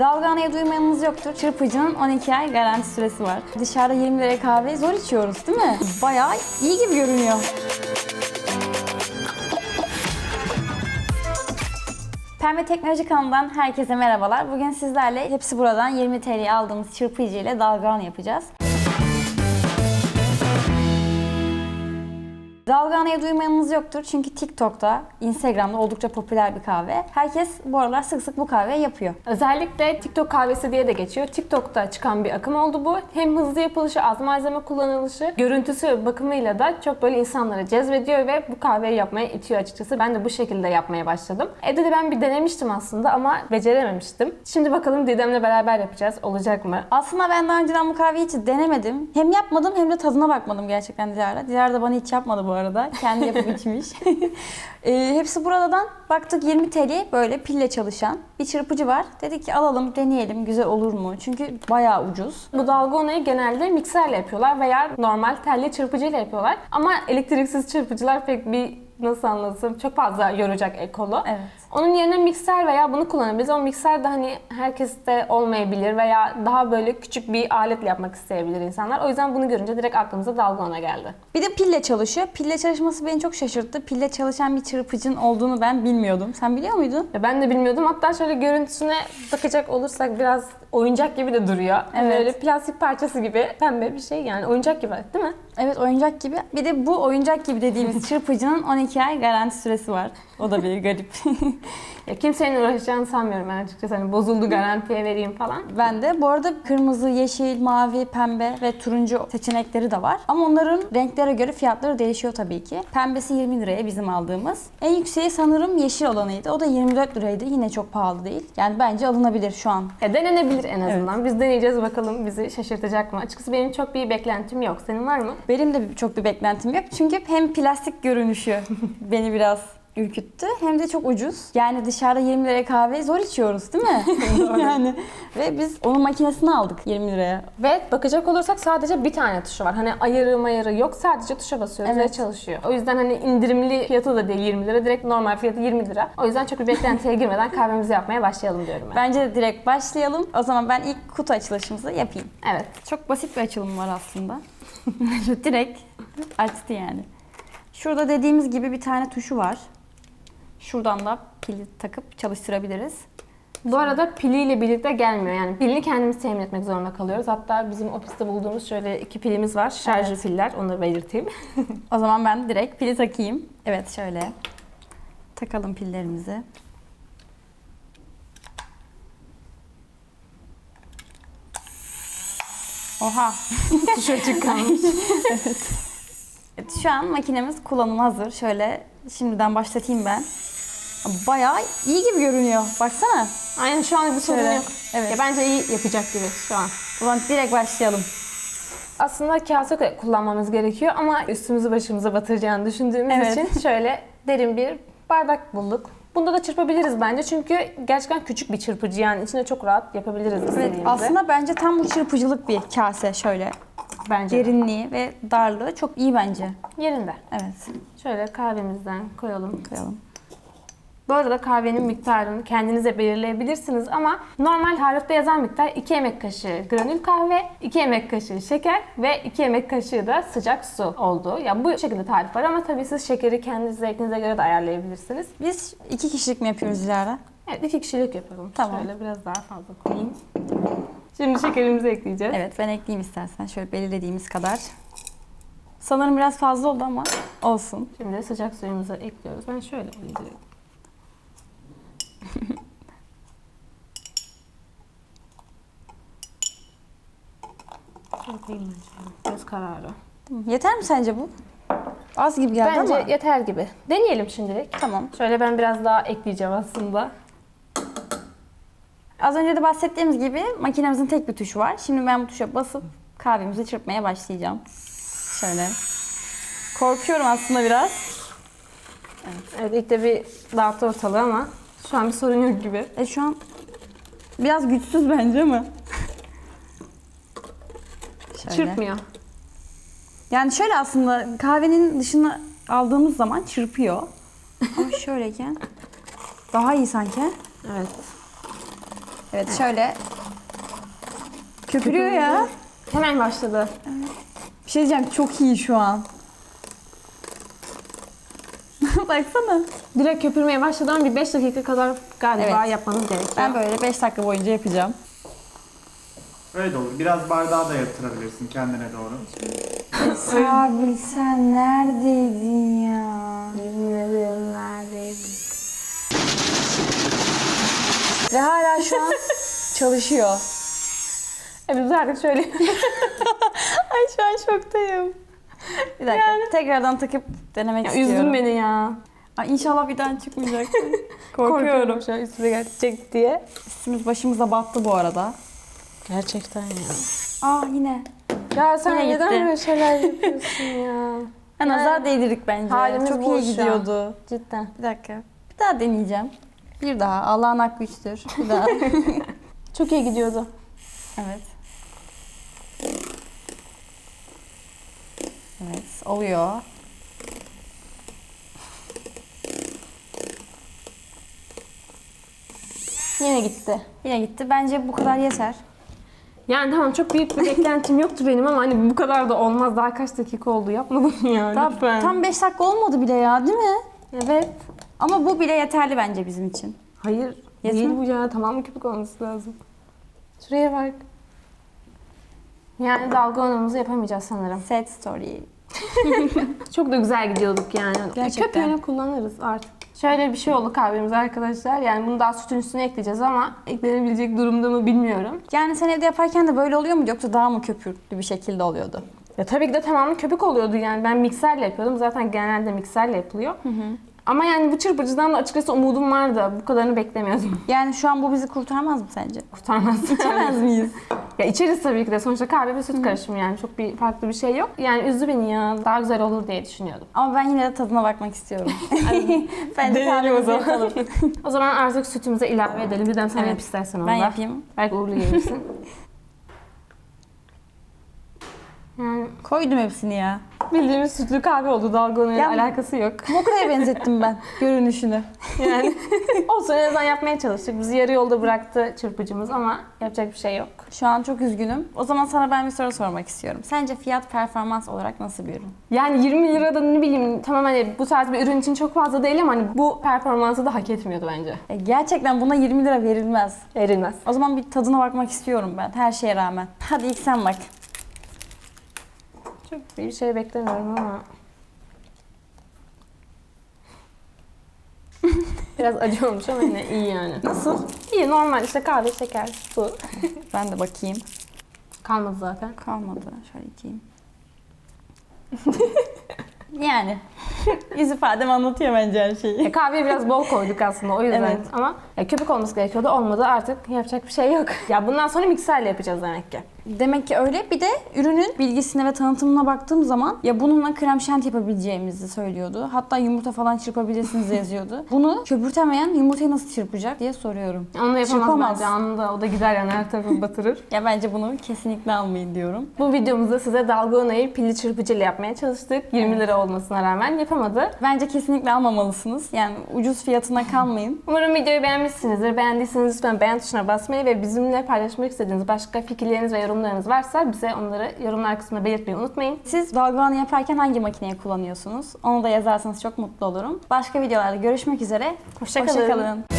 Dalganeye duymayanınız yoktur. Çırpıcının 12 ay garanti süresi var. Dışarıda 20 liraya kahve zor içiyoruz değil mi? Bayağı iyi gibi görünüyor. Pembe Teknoloji kanalından herkese merhabalar. Bugün sizlerle hepsi buradan 20 TL'ye aldığımız çırpıcı ile dalgan yapacağız. Dalganeye duymayanınız yoktur çünkü TikTok'ta, Instagram'da oldukça popüler bir kahve. Herkes bu aralar sık sık bu kahveyi yapıyor. Özellikle TikTok kahvesi diye de geçiyor. TikTok'ta çıkan bir akım oldu bu. Hem hızlı yapılışı, az malzeme kullanılışı, görüntüsü ve bakımıyla da çok böyle insanları cezbediyor ve bu kahveyi yapmaya itiyor açıkçası. Ben de bu şekilde yapmaya başladım. Evde de ben bir denemiştim aslında ama becerememiştim. Şimdi bakalım Didem'le beraber yapacağız. Olacak mı? Aslında ben daha önceden bu kahveyi hiç denemedim. Hem yapmadım hem de tadına bakmadım gerçekten Dilara. Dilara da bana hiç yapmadı bu arada. Kendi yapıp içmiş. e, hepsi buradan baktık 20 TL böyle pille çalışan bir çırpıcı var. Dedik ki alalım deneyelim güzel olur mu? Çünkü bayağı ucuz. Bu dalgonayı genelde mikserle yapıyorlar veya normal telli çırpıcıyla yapıyorlar. Ama elektriksiz çırpıcılar pek bir nasıl anlatsam çok fazla yoracak ekolu. Evet. Onun yerine mikser veya bunu kullanabiliriz. O mikser de hani herkeste olmayabilir veya daha böyle küçük bir aletle yapmak isteyebilir insanlar. O yüzden bunu görünce direkt aklımıza dalgona geldi. Bir de pille çalışıyor. Pille çalışması beni çok şaşırttı. Pille çalışan bir çırpıcının olduğunu ben bilmiyordum. Sen biliyor muydun? Ya ben de bilmiyordum. Hatta şöyle görüntüsüne bakacak olursak biraz oyuncak gibi de duruyor. Hani Evet. Böyle plastik parçası gibi pembe bir şey yani oyuncak gibi değil mi? Evet oyuncak gibi. Bir de bu oyuncak gibi dediğimiz çırpıcının 12 ay garanti süresi var. O da bir garip. Ya kimsenin uğraşacağını sanmıyorum ben açıkçası. Hani bozuldu garantiye vereyim falan. ben de. Bu arada kırmızı, yeşil, mavi, pembe ve turuncu seçenekleri de var. Ama onların renklere göre fiyatları değişiyor tabii ki. Pembesi 20 liraya bizim aldığımız. En yükseği sanırım yeşil olanıydı. O da 24 liraydı. Yine çok pahalı değil. Yani bence alınabilir şu an. Ya denenebilir en azından. Biz deneyeceğiz bakalım bizi şaşırtacak mı? Açıkçası benim çok bir beklentim yok. Senin var mı? Benim de çok bir beklentim yok. Çünkü hem plastik görünüşü beni biraz ürküttü hem de çok ucuz. Yani dışarıda 20 liraya kahveyi zor içiyoruz değil mi? yani ve biz onun makinesini aldık 20 liraya. Ve bakacak olursak sadece bir tane tuşu var. Hani ayarı mayarı yok. Sadece tuşa basıyoruz Evet. ve çalışıyor. O yüzden hani indirimli fiyatı da değil 20 lira. Direkt normal fiyatı 20 lira. O yüzden çok bir beklentiye girmeden kahvemizi yapmaya başlayalım diyorum ben. Bence de direkt başlayalım. O zaman ben ilk kutu açılışımızı yapayım. Evet. Çok basit bir açılım var aslında. direkt açtı yani. Şurada dediğimiz gibi bir tane tuşu var. Şuradan da pili takıp çalıştırabiliriz. Bu arada piliyle birlikte gelmiyor. Yani pilini kendimiz temin etmek zorunda kalıyoruz. Hatta bizim ofiste bulduğumuz şöyle iki pilimiz var. Şarjlı piller. Onu da belirteyim. O zaman ben direkt pili takayım. Evet şöyle. Takalım pillerimizi. Oha. Tuş açık kalmış. Evet, şu an makinemiz kullanıma hazır. Şöyle şimdiden başlatayım ben. Bayağı iyi gibi görünüyor. Baksana. Aynen şu an bir sorun Şöyle, yok. evet. Ya bence iyi yapacak gibi şu an. O zaman direkt başlayalım. Aslında kase kullanmamız gerekiyor ama üstümüzü başımıza batıracağını düşündüğümüz Evet. için şöyle derin bir bardak bulduk. Bunda da çırpabiliriz bence çünkü gerçekten küçük bir çırpıcı yani içinde çok rahat yapabiliriz Evet, aslında bence tam bu çırpıcılık bir kase şöyle. bence Derinliği ve darlığı çok iyi bence. yerinde. Evet, Şöyle kahvemizden koyalım. koyalım. Bu arada kahvenin miktarını kendinize belirleyebilirsiniz ama normal tarifte yazan miktar 2 yemek kaşığı granül kahve, 2 yemek kaşığı şeker ve 2 yemek kaşığı da sıcak su oldu. Ya bu şekilde tarif var ama tabii siz şekeri kendi zevkinize göre de ayarlayabilirsiniz. Biz iki kişilik mi yapıyoruz Dilara? Evet iki kişilik yapalım. Tamam. Şöyle biraz daha fazla koyayım. Şimdi şekerimizi ekleyeceğiz. Evet, ben ekleyeyim istersen. Şöyle belirlediğimiz kadar. Sanırım biraz fazla oldu ama olsun. Şimdi sıcak suyumuzu ekliyoruz. Ben şöyle alayım koyayım ben. Göz kararı. Yeter mi sence bu? Az gibi geldi Bence ama. yeter gibi. Deneyelim şimdilik. Tamam. Şöyle ben biraz daha ekleyeceğim aslında. Az önce de bahsettiğimiz gibi makinemizin tek bir tuşu var. Şimdi ben bu tuşa basıp kahvemizi çırpmaya başlayacağım. Şöyle. Korkuyorum aslında biraz. Evet ilk de bir dağıttı ortalığı ama şu an bir sorun yok gibi. E şu an biraz güçsüz bence ama. Şöyle. Çırpmıyor. Yani şöyle aslında kahvenin dışına aldığımız zaman çırpıyor. Ama şöyleyken daha iyi sanki. Evet. Evet şöyle köpürüyor ya. Hemen başladı. Bir şey diyeceğim çok iyi şu an. Baksana. Direkt köpürmeye başladı ama bir 5 dakika kadar galiba Evet. yapmanız gerekiyor. Ben böyle 5 dakika boyunca yapacağım. Öyle de olur. Biraz bardağı da yatırabilirsin kendine doğru. Abi sen neredeydin ya? Ve hala şu an çalışıyor. Evet biz artık şöyle Ay şu an şoktayım. Bir dakika. Tekrardan takıp denemek ya, istiyorum. üzdün beni ya. Ay inşallah bir daha çıkmayacak. Korkuyorum Korkuyorum. şu an üstüme gelecek diye. Üstümüz başımıza battı bu arada. Gerçekten ya. Aa yine. Ya sen Yine neden gitti. böyle şeyler yapıyorsun ya? Ha, nazar değdirdik bence. Halimiz Çok iyi şu an. gidiyordu. Cidden. Bir dakika. Bir daha deneyeceğim. Bir daha. Allah'ın hakkı üçtür. Bir daha. Çok iyi gidiyordu. evet. Evet. Oluyor. Yine gitti. Yine gitti. Bence bu kadar yeter. Yani tamam çok büyük bir beklentim yoktu benim ama hani bu kadar da olmaz. Daha kaç dakika oldu yapmadım ya Daha, lütfen. tam 5 dakika olmadı bile ya değil mi? Evet. Ama bu bile yeterli bence bizim için. Hayır. Yetmez. Değil bu ya. Tamam köpük olması lazım. Şuraya bak. Yani dalga oynamamızı yapamayacağız sanırım. Set story. Çok da güzel gidiyorduk yani. Gerçekten. Köpüğünü kullanırız artık. Şöyle bir şey oldu kahvemiz arkadaşlar. Yani bunu daha sütün üstüne ekleyeceğiz ama eklenebilecek durumda mı bilmiyorum. Yani sen evde yaparken de böyle oluyor mu yoksa daha mı köpürlü bir şekilde oluyordu? Ya tabii ki de tamamı köpük oluyordu yani. Ben mikserle yapıyordum. Zaten genelde mikserle yapılıyor. Ama yani bu çırpıcıdan da açıkçası umudum vardı. Bu kadarını beklemiyordum. Yani şu an bu bizi kurtarmaz mı sence? Kurtarmaz. İçemez miyiz? ya içeriz tabii ki de. Sonuçta kahve ve süt karışımı yani. Çok bir farklı bir şey yok. Yani üzdü beni ya. Daha güzel olur diye düşünüyordum. Ama ben yine de tadına bakmak istiyorum. Bence Deneyelim o kahvemizi zaman. yapalım. O zaman artık sütümüze ilave edelim. Birden sen Evet. yap istersen onu Ben da. yapayım. Belki uğurlu gelirsin. yani Koydum hepsini ya. Bildiğimiz sütlü kahve oldu. Dalgonuyla Ya- alakası yok. Mokka'ya benzettim ben görünüşünü. Yani olsun en azından yapmaya çalıştık. Bizi yarı yolda bıraktı çırpıcımız ama yapacak bir şey yok. Şu an çok üzgünüm. O zaman sana ben bir soru sormak istiyorum. Sence fiyat performans olarak nasıl bir ürün? Yani 20 lirada ne bileyim tamam hani bu tarz bir ürün için çok fazla değil ama hani bu performansı da hak etmiyordu bence. E, gerçekten buna 20 lira verilmez. Verilmez. O zaman bir tadına bakmak istiyorum ben her şeye rağmen. Hadi ilk sen bak. Bir şey beklemiyorum ama. Biraz acı olmuş ama yine iyi yani. Nasıl? İyi normal işte kahve, şeker, su. Ben de bakayım. Kalmadı zaten. Kalmadı. Şöyle içeyim. yani. Yüz ifadem anlatıyor bence her şeyi. Ya kahveyi biraz bol koyduk aslında o yüzden Evet. ama ya köpük olması gerekiyordu olmadı artık yapacak bir şey yok. Ya bundan sonra mikserle yapacağız demek ki. Demek ki öyle. Bir de ürünün bilgisine ve tanıtımına baktığım zaman ya bununla krem şanti yapabileceğimizi söylüyordu. Hatta yumurta falan çırpabilirsiniz yazıyordu. Bunu köpürtemeyen yumurtayı nasıl çırpacak diye soruyorum. Onu yapamaz Çırpamaz. bence anında o da gider yani her tarafı batırır. Ya bence bunu kesinlikle almayın diyorum. Bu videomuzda size dalgonayı pilli çırpıcıyla yapmaya çalıştık. 20 lira olmasına rağmen yapamadı. Bence kesinlikle almamalısınız. Yani ucuz fiyatına kalmayın. Umarım videoyu beğenmişsinizdir. Beğendiyseniz lütfen beğen tuşuna basmayı ve bizimle paylaşmak istediğiniz başka fikirleriniz ve yorumlarınız varsa bize onları yorumlar kısmında belirtmeyi unutmayın. Siz dalgalanı yaparken hangi makineyi kullanıyorsunuz? Onu da yazarsanız çok mutlu olurum. Başka videolarda görüşmek üzere. Hoşça kalın. Hoşça kalın.